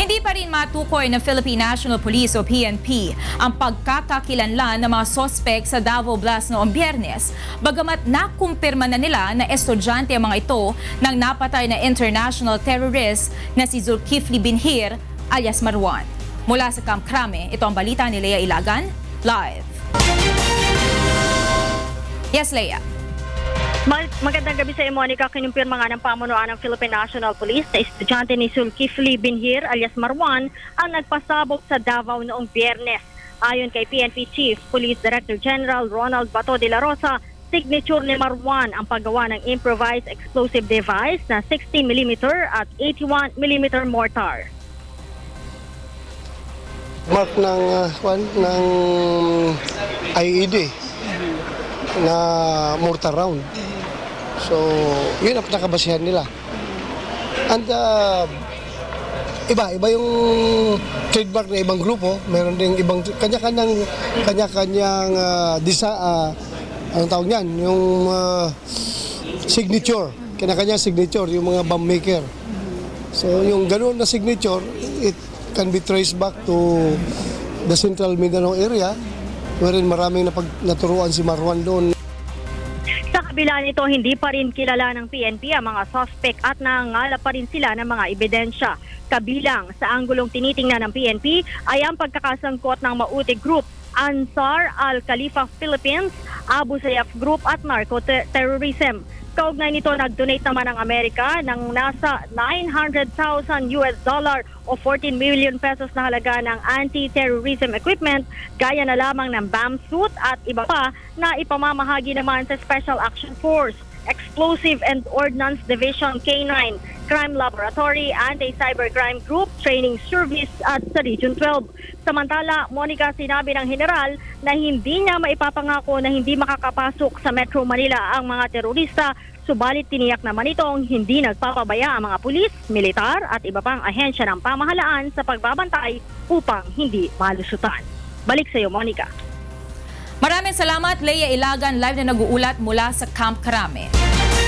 Hindi pa rin matukoy ng Philippine National Police o PNP ang pagkakakilanlan ng mga sospek sa Davao Blast noong biyernes. Bagamat nakumpirma na nila na estudyante ang mga ito ng napatay na international terrorist na si Zulkifli Binhir alias Marwan. Mula sa Camp Crame, ito ang balita ni Lea Ilagan, live. Yes, Lea. Mag- magandang gabi sa iyo, Monica. Kinumpirma nga ng pamunuan ng Philippine National Police na estudyante ni Zulkifli Binhir alias Marwan ang nagpasabog sa Davao noong biyernes. Ayon kay PNP Chief Police Director General Ronald Bato de la Rosa, signature ni Marwan ang paggawa ng improvised explosive device na 60mm at 81mm mortar. mark ng uh, kwan, ng IED na mortar round. So, yun ang nakabasihan nila. And uh, iba, iba yung trademark na ibang grupo. Meron ding ibang kanya-kanyang kanya-kanyang uh, disa uh, anong tawag niyan, yung uh, signature. Kanya-kanya signature, yung mga bomb maker. So yung ganoon na signature, it can be traced back to the central Mindanao area wherein maraming napag, naturuan si Marwan doon. Sa kabila nito, hindi pa rin kilala ng PNP ang mga suspect at nangangala pa rin sila ng mga ebidensya. Kabilang sa anggulong tinitingnan ng PNP ay ang pagkakasangkot ng Mauti Group, Ansar al-Khalifa Philippines, Abu Sayyaf Group at narco-terrorism. Kaugnay nito, nag-donate naman ang Amerika ng nasa 900,000 US dollar o 14 million pesos na halaga ng anti-terrorism equipment gaya na lamang ng BAM suit at iba pa na ipamamahagi naman sa Special Action Force, Explosive and Ordnance Division K9, Crime Laboratory, Anti-Cybercrime Group, Training Service at sa Region 12. Samantala, Monica sinabi ng general na hindi niya maipapangako na hindi makakapasok sa Metro Manila ang mga terorista Subalit tiniyak naman itong hindi nagpapabaya ang mga pulis, militar at iba pang ahensya ng pamahalaan sa pagbabantay upang hindi malusutan. Balik sa iyo, Monica. Maraming salamat, Lea Ilagan, live na nag-uulat mula sa Camp Crame.